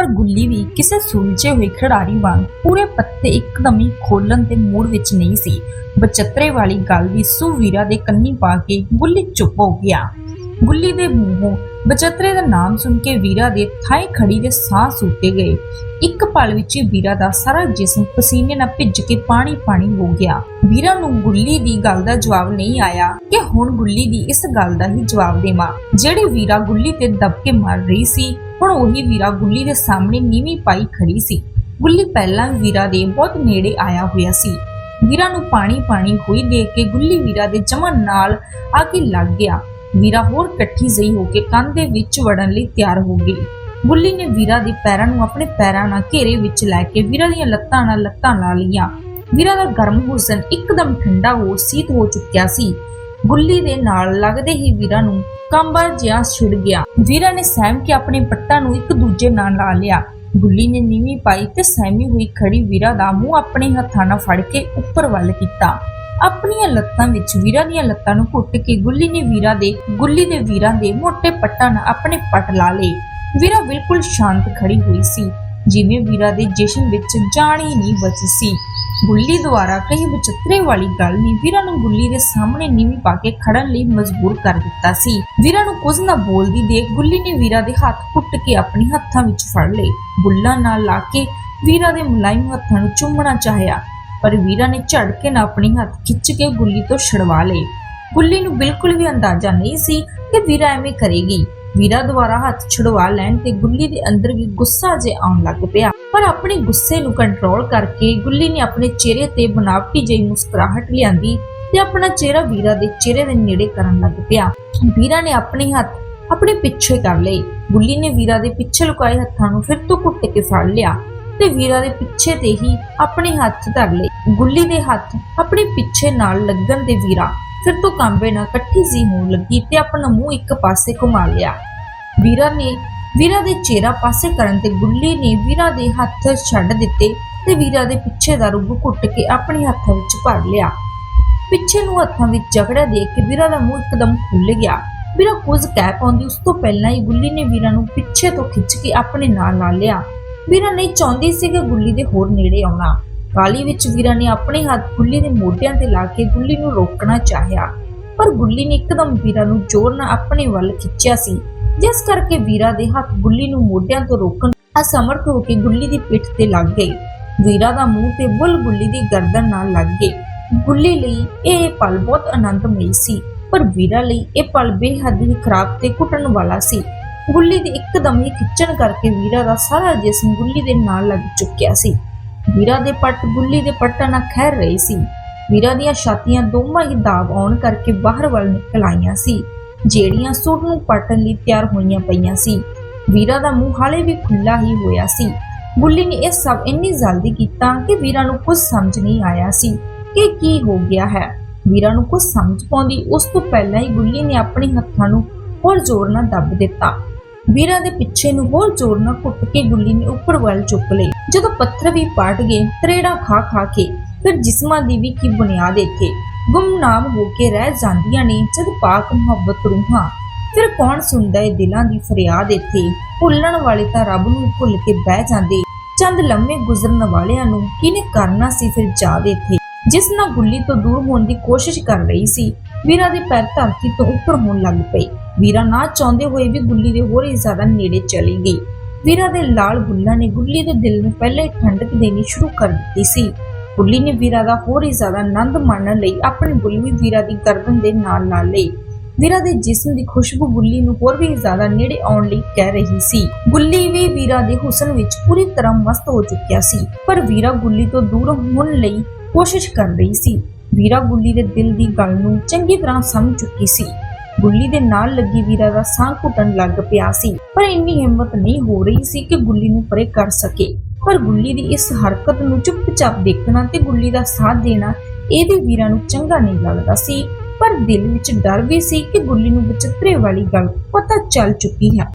ਪਰ ਗੁੱਲੀ ਵੀ ਕਿਸੇ ਸੁਲਝੇ ਹੋਏ ਖਿਡਾਰੀ ਵਾਂਗ ਪੂਰੇ ਪੱਤੇ ਇੱਕਦਮ ਹੀ ਖੋਲਣ ਦੇ ਮੂਡ ਵਿੱਚ ਨਹੀਂ ਸੀ। ਬਚਤਰੇ ਵਾਲੀ ਗੱਲ ਵੀ ਸੁਵੀਰਾ ਦੇ ਕੰਨੀ ਪਾ ਕੇ ਗੁੱਲੀ ਚੁੱਪ ਹੋ ਗਿਆ। ਗੁੱਲੀ ਦੇ ਮੂੰਹੋਂ ਬਚਤਰੇ ਦਾ ਨਾਮ ਸੁਣ ਕੇ ਵੀਰਾ ਦੇ ਥਾਈ ਖੜੀ ਦੇ ਸਾਹ ਸੁੱਟੇ ਗਏ। ਇੱਕ ਪਲ ਵਿੱਚ ਹੀ ਵੀਰਾ ਦਾ ਸਾਰਾ ਜਿਸਮ ਪਸੀਨੇ ਨਾਲ ਭਿੱਜ ਕੇ ਪਾਣੀ ਪਾਣੀ ਹੋ ਗਿਆ। ਵੀਰਾ ਨੂੰ ਗੁੱਲੀ ਦੀ ਗੱਲ ਦਾ ਜਵਾਬ ਨਹੀਂ ਆਇਆ ਕਿ ਹੁਣ ਗੁੱਲੀ ਦੀ ਇਸ ਗੱਲ ਦਾ ਹੀ ਜਵਾਬ ਦੇਵਾਂ। ਜਿਹੜੀ ਵੀਰਾ ਗੁੱਲੀ ਤੇ ਦਬ ਕੇ ਮਰ ਰਹੀ ਸੀ ਹੁਣ ਉਹੀ ਵੀਰਾ ਗੁੱਲੀ ਦੇ ਸਾਹਮਣੇ ਨੀਵੀਂ ਪਾਈ ਖੜੀ ਸੀ। ਗੁੱਲੀ ਪਹਿਲਾਂ ਵੀ ਵੀਰਾ ਦੇ ਬਹੁਤ ਨੇੜੇ ਆਇਆ ਹੋਇਆ ਸੀ। ਵੀਰਾ ਨੂੰ ਪਾਣੀ ਪਾਣੀ ਹੋਈ ਦੇਖ ਕੇ ਗੁੱਲੀ ਵੀਰਾ ਦੇ ਜਮਨ ਨਾਲ ਆ ਕੇ ਲੱਗ ਗਿਆ। ਵੀਰਾ ਹੋਰ ਇਕੱਠੀ ਜਈ ਹੋ ਕੇ ਕੰਨ ਦੇ ਵਿੱਚ ਵੜਨ ਲਈ ਤਿਆਰ ਹੋ ਗਈ। ਗੁੱਲੀ ਨੇ ਵੀਰਾ ਦੇ ਪੈਰਾਂ ਨੂੰ ਆਪਣੇ ਪੈਰਾਂ ਨਾਲ ਘੇਰੇ ਵਿੱਚ ਲੈ ਕੇ ਵੀਰਾ ਦੀਆਂ ਲੱਤਾਂ ਨਾਲ ਲੱਤਾਂ ਲਾ ਲਈਆਂ। ਵੀਰਾ ਦਾ ਗਰਮ ਹੁਸਨ ਇੱਕਦਮ ਠੰਡਾ ਹੋ ਸੀਤ ਹੋ ਚੁੱਕਿਆ ਸੀ। ਗੁੱਲੀ ਦੇ ਨਾਲ ਲੱਗਦੇ ਹੀ ਵੀਰਾ ਨੂੰ ਕੰਬਰ ਜਿਹਾ ਛਿੜ ਗਿਆ। ਵੀਰਾ ਨੇ ਸਹਿਮ ਕੇ ਆਪਣੇ ਪੱਟਾਂ ਨੂੰ ਇੱਕ ਦੂਜੇ ਨਾਲ ਲਾ ਲਿਆ। ਗੁੱਲੀ ਨੇ ਨੀਵੀਂ ਪਾਈ ਤੇ ਸਹਿਮੀ ਹੋਈ ਖੜੀ ਵੀਰਾ ਦਾ ਮੂੰਹ ਆਪਣੇ ਹੱਥਾਂ ਨਾਲ ਫੜ ਕੇ ਉੱਪਰ ਵੱਲ ਕੀਤਾ। ਆਪਣੀਆਂ ਲੱਤਾਂ ਵਿੱਚ ਵੀਰਾ ਦੀਆਂ ਲੱਤਾਂ ਨੂੰ ਘੁੱਟ ਕੇ ਗੁੱਲੀ ਨੇ ਵੀਰਾ ਦੇ, ਗੁੱਲੀ ਦੇ ਵੀਰਾਂ ਦੇ ਮੋٹے ਪੱਟਾਂ ਨਾਲ ਆਪਣੇ ਪੱਟ ਲਾ ਲਏ। ਵੀਰਾ ਬਿਲਕੁਲ ਸ਼ਾਂਤ ਖੜੀ ਹੋਈ ਸੀ। ਜਿਵੇਂ ਵੀਰਾ ਦੇ ਜਸ਼ਨ ਵਿੱਚ ਜਾਣ ਹੀ ਨਹੀਂ ਬਚੀ ਸੀ। ਗੁੱਲੀ ਦੁਆਰਾ ਕਹੀ ਵਿਚਿੱਤਰੇ ਵਾਲੀ ਗੱਲ ਨੇ ਵੀਰਾ ਨੂੰ ਗੁੱਲੀ ਦੇ ਸਾਹਮਣੇ ਨੀਵੀਂ ਪਾ ਕੇ ਖੜਨ ਲਈ ਮਜਬੂਰ ਕਰ ਦਿੱਤਾ ਸੀ। ਵੀਰਾ ਨੂੰ ਕੁਝ ਨਾ ਬੋਲਦੀ ਦੇਖ ਗੁੱਲੀ ਨੇ ਵੀਰਾ ਦੇ ਹੱਥ ਕੁੱਟ ਕੇ ਆਪਣੇ ਹੱਥਾਂ ਵਿੱਚ ਫੜ ਲਏ। ਬੁੱਲਾਂ ਨਾਲ ਲਾ ਕੇ ਵੀਰਾ ਦੇ ਮੁਲਾਇਮ ਹੱਥਾਂ ਨੂੰ ਚੁੰਮਣਾ ਚਾਹਿਆ, ਪਰ ਵੀਰਾ ਨੇ ਝੜ ਕੇ ਨਾ ਆਪਣੇ ਹੱਥ ਖਿੱਚ ਕੇ ਗੁੱਲੀ ਤੋਂ ਛਡਵਾ ਲਏ। ਗੁੱਲੀ ਨੂੰ ਬਿਲਕੁਲ ਵੀ ਅੰਦਾਜ਼ਾ ਨਹੀਂ ਸੀ ਕਿ ਵੀਰਾ ਐਵੇਂ ਕਰੇਗੀ। ਵੀਰਾ ਦੁਆਰਾ ਹੱਥ ਛੁਡਵਾ ਲੈਣ ਤੇ ਗੁੱਲੀ ਦੇ ਅੰਦਰ ਵੀ ਗੁੱਸਾ ਜੇ ਆਉਣ ਲੱਗ ਪਿਆ। ਪਰ ਆਪਣੇ ਗੁੱਸੇ ਨੂੰ ਕੰਟਰੋਲ ਕਰਕੇ ਗੁੱਲੀ ਨੇ ਆਪਣੇ ਚਿਹਰੇ ਤੇ ਬਨਾਵਟੀ ਜਿਹੀ ਮੁਸਕਰਾਹਟ ਲਿਆਂਦੀ ਤੇ ਆਪਣਾ ਚਿਹਰਾ ਵੀਰਾ ਦੇ ਚਿਹਰੇ ਦੇ ਨੇੜੇ ਕਰਨ ਲੱਗ ਪਿਆ। ਵੀਰਾ ਨੇ ਆਪਣੇ ਹੱਥ ਆਪਣੇ ਪਿੱਛੇ ਕਰ ਲਏ। ਗੁੱਲੀ ਨੇ ਵੀਰਾ ਦੇ ਪਿੱਛੇ ਲੁਕਾਏ ਹੱਥਾਂ ਨੂੰ ਫਿਰ ਤੋਂ ਘੁੱਟ ਕੇ ਫੜ ਲਿਆ ਤੇ ਵੀਰਾ ਦੇ ਪਿੱਛੇ ਤੇ ਹੀ ਆਪਣੇ ਹੱਥ ਧਰ ਲਏ। ਗੁੱਲੀ ਦੇ ਹੱਥ ਆਪਣੇ ਪਿੱਛੇ ਨਾਲ ਲੱਗਣ ਦੇ ਵੀਰਾ ਫਿਰ ਤੋਂ ਕੰਬੇ ਨਾਲ ਇਕੱਠੀ ਜੀ ਹੋਣ ਲੱਗੀ ਤੇ ਆਪਣਾ ਮੂੰਹ ਇੱਕ ਪਾਸੇ ਘੁਮਾ ਲਿਆ। ਵੀਰਾ ਨੇ, ਵੀਰਾ ਦੇ ਚਿਹਰਾ ਪਾਸੇ ਕਰਨ ਤੇ ਗੁੱਲੀ ਨੇ ਵੀਰਾ ਦੇ ਹੱਥ ਛੱਡ ਦਿੱਤੇ ਤੇ ਵੀਰਾ ਦੇ ਪਿੱਛੇ ਦਾ ਰੁੱਗ ਘੁੱਟ ਕੇ ਆਪਣੇ ਹੱਥਾਂ ਵਿੱਚ ਭਰ ਲਿਆ। ਪਿੱਛੇ ਨੂੰ ਹੱਥਾਂ ਵਿੱਚ ਜਗੜਾ ਦੇਖ ਕੇ ਵੀਰਾ ਦਾ ਮੂੰਹ ਇੱਕਦਮ ਖੁੱਲ ਗਿਆ। ਵੀਰਾ ਕੁਝ ਕਹਿ ਪਾਉਂਦੀ, ਉਸ ਤੋਂ ਪਹਿਲਾਂ ਹੀ ਗੁੱਲੀ ਨੇ ਵੀਰਾ ਨੂੰ ਪਿੱਛੇ ਤੋਂ ਖਿੱਚ ਕੇ ਆਪਣੇ ਨਾਲ ਲਾ ਲਿਆ। ਵੀਰਾ ਨਹੀਂ ਚਾਹੁੰਦੀ ਸੀ ਕਿ ਗੁੱਲੀ ਦੇ ਹੋਰ ਨੇੜੇ ਆਉਣਾ। ਕਾਲੀ ਵਿੱਚ ਵੀਰਾ ਨੇ ਆਪਣੇ ਹੱਥ ਗੁੱਲੀ ਦੇ ਮੋਢਿਆਂ ਤੇ ਲਾ ਕੇ ਗੁੱਲੀ ਨੂੰ ਰੋਕਣਾ ਚਾਹਿਆ। ਪਰ ਗੁੱਲੀ ਨੇ ਇੱਕਦਮ ਵੀਰਾ ਨੂੰ ਜ਼ੋਰ ਨਾਲ ਆਪਣੇ ਵੱਲ ਖਿੱਚਿਆ ਸੀ। ਜਿਸ ਕਰਕੇ ਵੀਰਾ ਦੇ ਹੱਥ ਗੁੱਲੀ ਨੂੰ ਮੋਢਿਆਂ ਤੋਂ ਰੋਕਣ ਅਸਮਰਥ ਹੋ ਕੇ ਗੁੱਲੀ ਦੀ ਪਿੱਠ ਤੇ ਲੱਗ ਗਏ ਵੀਰਾ ਦਾ ਮੂੰਹ ਤੇ ਬੁੱਲ ਗੁੱਲੀ ਦੀ ਗਰਦਨ ਨਾਲ ਲੱਗ ਗਈ ਗੁੱਲੀ ਲਈ ਇਹ ਪਲ ਬਹੁਤ ਆਨੰਦਮਈ ਸੀ, ਪਰ ਵੀਰਾ ਲਈ ਇਹ ਪਲ ਬੇਹੱਦ ਹੀ ਖਰਾਬ ਤੇ ਕੁੱਟਣ ਵਾਲਾ ਸੀ। ਗੁੱਲੀ ਦੇ ਇੱਕਦਮ ਹੀ ਖਿੱਚਣ ਕਰਕੇ ਵੀਰਾ ਦਾ ਸਾਰਾ ਜਿਸਮ ਗੁੱਲੀ ਦੇ ਨਾਲ ਲੱਗ ਚੁੱਕਿਆ ਸੀ। ਵੀਰਾ ਦੇ ਪੱਟ ਬੁੱਲੀ ਦੇ ਪੱਟਾਂ ਨਾਲ ਖਹਿਰ ਰਹੀ ਸੀ। ਵੀਰਾ ਦੀਆਂ ਛਾਤੀਆਂ ਦੋਵਾਂ ਹੀ ਦਾਬ ਆਉਣ ਕਰਕੇ ਬਾਹਰ ਵੱਲ ਨਿਕਲ ਆਈਆਂ ਸੀ, ਜਿਹੜੀਆਂ ਸੁਰ ਨੂੰ ਪਟਣ ਲਈ ਤਿਆਰ ਹੋਈਆਂ ਪਈਆਂ ਸੀ। ਵੀਰਾ ਦਾ ਮੂੰਹ ਹਾਲੇ ਵੀ ਖੁੱਲਾ ਹੀ ਹੋਇਆ ਸੀ। ਬੁੱਲੀ ਨੇ ਇਹ ਸਭ ਇੰਨੀ ਜਲਦੀ ਕੀਤਾ ਕਿ ਵੀਰਾ ਨੂੰ ਕੁਝ ਸਮਝ ਨਹੀਂ ਆਇਆ ਸੀ ਕਿ ਕੀ ਹੋ ਗਿਆ ਹੈ। ਵੀਰਾ ਨੂੰ ਕੁਝ ਸਮਝ ਪਾਉਂਦੀ ਉਸ ਤੋਂ ਪਹਿਲਾਂ ਹੀ ਗੁੱਲੀ ਨੇ ਆਪਣੇ ਹੱਥਾਂ ਨੂੰ ਹੋਰ ਜ਼ੋਰ ਨਾਲ ਦੱਬ ਦਿੱਤਾ। ਵੀਰਾਂ ਦੇ ਪਿੱਛੇ ਨੂੰ ਹੋਰ ਜ਼ੋਰ ਨਾਲ ਘੁੱਟ ਕੇ ਗੁੱਲੀ ਨੇ ਉੱਪਰ ਵੱਲ ਚੁੱਕ ਲਈ। ਜਦੋਂ ਪੱਥਰ ਵੀ ਪਾਟ ਗਏ, ਤਰੇੜਾ ਖਾ ਖਾ ਕੇ ਫਿਰ ਜਿਸਮਾਂ ਦੀ ਵੀ ਕੀ ਬੁਨਿਆਦ ਇੱਥੇ। ਗੁੰਮਨਾਮ ਹੋ ਕੇ ਰਹਿ ਜਾਂਦੀਆਂ ਨੇ ਜਦ ਪਾਕ ਮੁਹੱਬਤ ਰੂਹਾਂ। ਫਿਰ ਕੌਣ ਸੁਣਦਾ ਏ ਦਿਲਾਂ ਦੀ ਫਰਿਆਦ ਇੱਥੇ? ਭੁੱਲਣ ਵਾਲੇ ਤਾਂ ਰੱਬ ਨੂੰ ਭੁੱਲ ਕੇ ਬਹਿ ਜਾਂਦੇ। ਚੰਦ ਲੰਮੇ ਗੁਜ਼ਰਨ ਵਾਲਿਆਂ ਨੂੰ ਕਿਹਨੇ ਕਰਨਾ ਸੀ ਫਿਰ ਯਾਦ ਇੱਥੇ? ਜਿਸ ਨਾਲ ਗੁੱਲੀ ਤੋਂ ਦੂਰ ਹੋਣ ਦੀ ਕੋਸ਼ਿਸ਼ ਕਰ ਰਹੀ ਸੀ, ਵੀਰਾ ਦੇ ਪੈਰ ਧਰਤੀ ਤੋਂ ਉੱਪਰ ਹੋਣ ਲੱਗ ਪਏ। ਵੀਰਾ ਨਾ ਚਾਹੁੰਦੇ ਹੋਏ ਵੀ ਗੁੱਲੀ ਦੇ ਹੋਰ ਹੀ ਜ਼ਿਆਦਾ ਨੇੜੇ ਚਲੀ ਗਈ। ਵੀਰਾ ਦੇ ਲਾਲ ਬੁੱਲਾਂ ਨੇ ਗੁੱਲੀ ਦੇ ਦਿਲ ਨੂੰ ਪਹਿਲੇ ਹੀ ਠੰਡਕ ਦੇਣੀ ਸ਼ੁਰੂ ਕਰ ਦਿੱਤੀ ਸੀ। ਗੁੱਲੀ ਨੇ ਵੀਰਾ ਦਾ ਹੋਰ ਹੀ ਜ਼ਿਆਦਾ ਆਨੰਦ ਮਾਣਨ ਲਈ ਆਪਣੀ ਬੁੱਲੀ ਵੀਰਾ ਦੀ ਗਰਦਨ ਦੇ ਨਾਲ ਲਾ ਲਈ। ਵੀਰਾ ਦੇ ਜਿਸਮ ਦੀ ਖੁਸ਼ਬੂ ਗੁੱਲੀ ਨੂੰ ਹੋਰ ਵੀ ਜ਼ਿਆਦਾ ਨੇੜੇ ਆਉਣ ਲਈ ਕਹਿ ਰਹੀ ਸੀ। ਗੁੱਲੀ ਵੀ ਵੀਰਾ ਦੇ ਹੁਸਨ ਵਿੱਚ ਪੂਰੀ ਤਰ੍ਹਾਂ ਮਸਤ ਹੋ ਚੁੱਕਿਆ ਸੀ, ਪਰ ਵੀਰਾ ਗੁੱਲੀ ਤੋਂ ਦੂਰ ਹੋਣ ਲਈ ਕੋਸ਼ਿਸ਼ ਕਰ ਰਹੀ ਸੀ। ਵੀਰਾ ਗੁੱਲੀ ਦੇ ਦਿਲ ਦੀ ਗੱਲ ਨੂੰ ਚੰਗੀ ਤਰ੍ਹਾਂ ਸਮਝ ਚੁੱਕੀ ਸੀ। ਗੁੱਲੀ ਦੇ ਨਾਲ ਲੱਗੀ ਵੀਰਾ ਦਾ ਸਾਹ ਘੁੱਟਣ ਲੱਗ ਪਿਆ ਸੀ। ਪਰ ਇੰਨੀ ਹਿੰਮਤ ਨਹੀਂ ਹੋ ਰਹੀ ਸੀ ਕਿ ਗੁੱਲੀ ਨੂੰ ਪਰੇ ਕਰ ਸਕੇ। ਪਰ ਗੁੱਲੀ ਦੀ ਇਸ ਹਰਕਤ ਨੂੰ ਚੁੱਪਚਾਪ ਦੇਖਣਾ ਤੇ ਗੁੱਲੀ ਦਾ ਸਾਥ ਦੇਣਾ ਇਹਦੇ ਵੀਰਾਂ ਨੂੰ ਚੰਗਾ ਨਹੀਂ ਲੱਗਦਾ ਸੀ। ਪਰ ਦਿਲ ਵਿੱਚ ਡਰ ਵੀ ਸੀ ਕਿ ਗੁੱਲੀ ਨੂੰ ਵਿਚਿੱਤਰੇ ਵਾਲੀ ਗੱਲ ਪਤਾ ਚੱਲ ਚੁੱਕੀ ਹੈ।